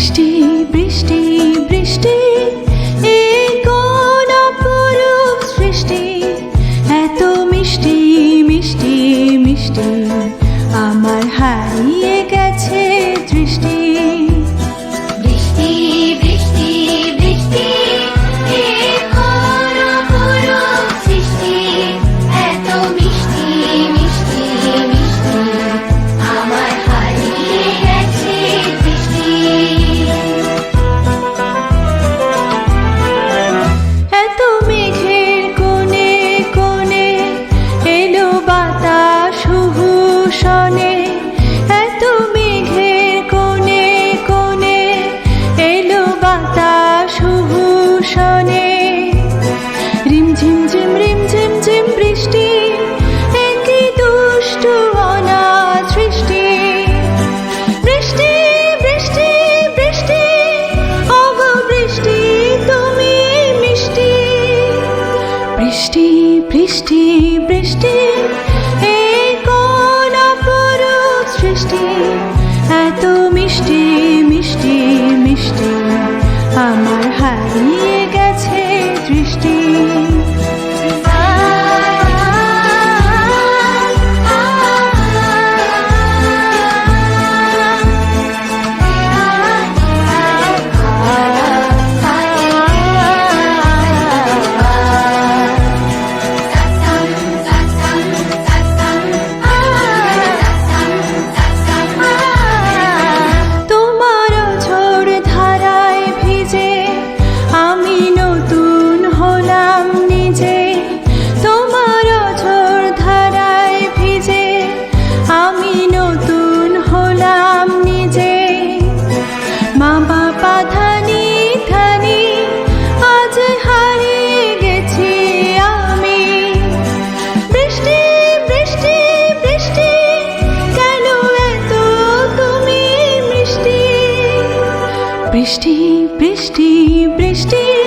বৃষ্টি বৃষ্টি বৃষ্টি বৃষ্টি সৃষ্টি। এত মিষ্টি মিষ্টি মিষ্টি আমার হারিয়ে বৃষ্টি বৃষ্টি বৃষ্টি।